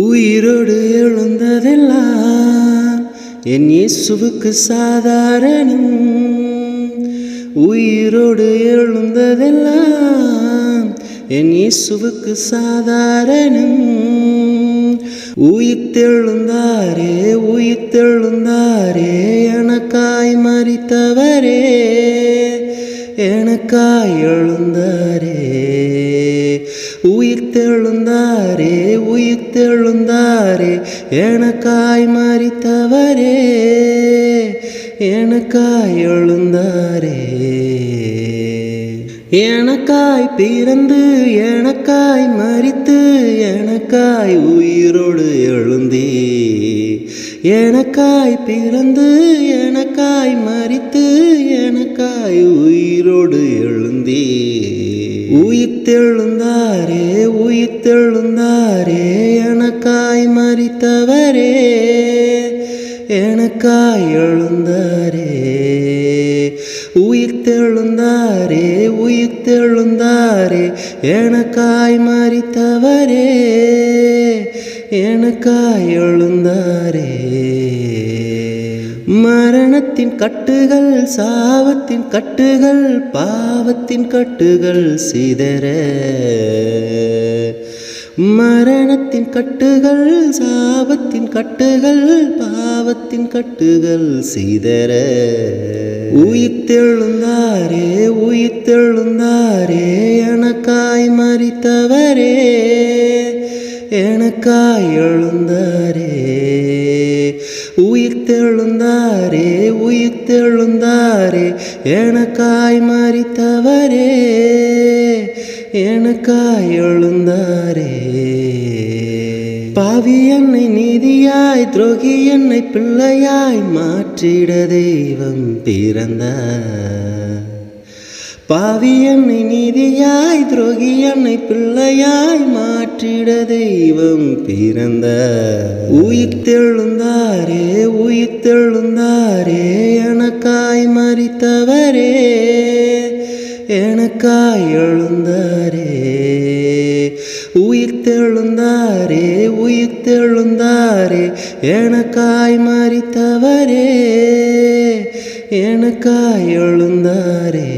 உயிரோடு எழுந்ததெல்லாம் என் இயேசுவுக்கு சாதாரணம். உயிரோடு எழுந்ததெல்லாம் என் இயேசுவுக்கு சாதாரணம். உயிர்த்தெழுந்தாரே உயிர்த்தெழுந்தாரே எனக்காய் மறித்தவரே எனக்காய் எழுந்தார் உயிர்த்தெழுந்தாரே எனக்காய் மறித்தவரே எனக்காய் எழுந்தாரே. எனக்காய் பிறந்து எனக்காய் மறித்து எனக்காய் உயிரோடு எழுந்தே. எனக்காய் பிறந்து எனக்காய் மறித்து எனக்காய் உயிரோடு எழுந்தே. உயிர்த்தெழுந்தாரே உயிர்த்தெழுந்தாரே எனக்காய் மறித்தவரே எனக்காய் எழுந்தாரே உயிர்த்தெழுந்தாரே உயிர்த்தெழுந்தாரே எனக்காய் மறித்தவரே எனக்காய் எழுந்தாரே. மரணத்தின் கட்டுகள் சாவத்தின் கட்டுகள் பாவத்தின் கட்டுகள் சிதற. மரணத்தின் கட்டுகள் சாபத்தின் கட்டுகள் பாவத்தின் கட்டுகள் சிதற உயிர்த்தெழுந்தாரே உயிர்த்தெழுந்தாரே எனக்காய் மறித்தவரே எனக்காய் எழுந்தாரே. உயிர்த்தெழுந்தாரே உயிர்த்தெழுந்தாரே எனக்காய் மறித்தவரே. எனக்காய் எழுந்தாரே. பாவி என்னை நீதியாய் துரோகி என்னை பிள்ளையாய் மாற்றிட தெய்வம் பிறந்தார். பாவி என்னை நீதியாய் துரோகி என்னை பிள்ளையாய் மாற்றிட தெய்வம் பிறந்த உயிர்த்தெழுந்தாரே உயிர்த்தெழுந்தாரே எனக்காய் மறித்தவரே எனக்காய் எழுந்தார். உயிர்த்தெழுந்தாரே எனக்காய் மறித்தவரே எனக்காய் எழுந்தாரே.